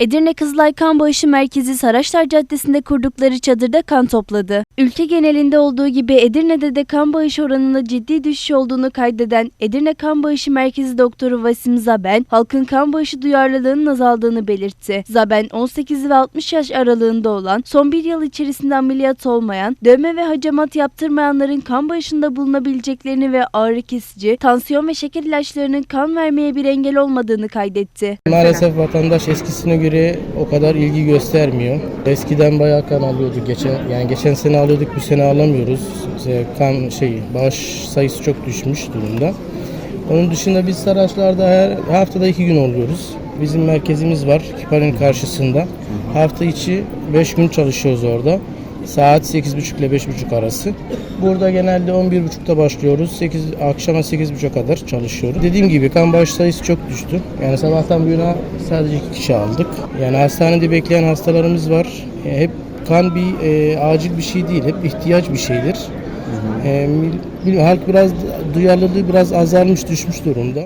Edirne Kızılay Kan Bağışı Merkezi Saraçlar Caddesi'nde kurdukları çadırda kan topladı. Ülke genelinde olduğu gibi Edirne'de de kan bağışı oranında ciddi düşüş olduğunu kaydeden Edirne Kan Bağışı Merkezi Doktoru Vasim Zaben, halkın kan bağışı duyarlılığının azaldığını belirtti. Zaben, 18 ve 60 yaş aralığında olan, son bir yıl içerisinde ameliyat olmayan, dövme ve hacamat yaptırmayanların kan bağışında bulunabileceklerini ve ağrı kesici, tansiyon ve şeker ilaçlarının kan vermeye bir engel olmadığını kaydetti. Maalesef vatandaş eskisine göre o kadar ilgi göstermiyor. Eskiden bayağı kan alıyorduk geçen yani geçen sene alıyorduk bu sene alamıyoruz. İşte kan şey bağış sayısı çok düşmüş durumda. Onun dışında biz Saraçlar'da her haftada iki gün oluyoruz. Bizim merkezimiz var Kipar'ın karşısında. Hafta içi 5 gün çalışıyoruz orada. Saat 8.30 ile 5.30 arası. Burada genelde 11.30'da başlıyoruz. 8 akşama 8.30'a kadar çalışıyoruz. Dediğim gibi kan bağış sayısı çok düştü. Yani sabahtan bu yana sadece iki kişi aldık. Yani hastanede bekleyen hastalarımız var. E, hep kan bir e, acil bir şey değil, hep ihtiyaç bir şeydir. E, bil- halk biraz duyarlılığı biraz azalmış, düşmüş durumda.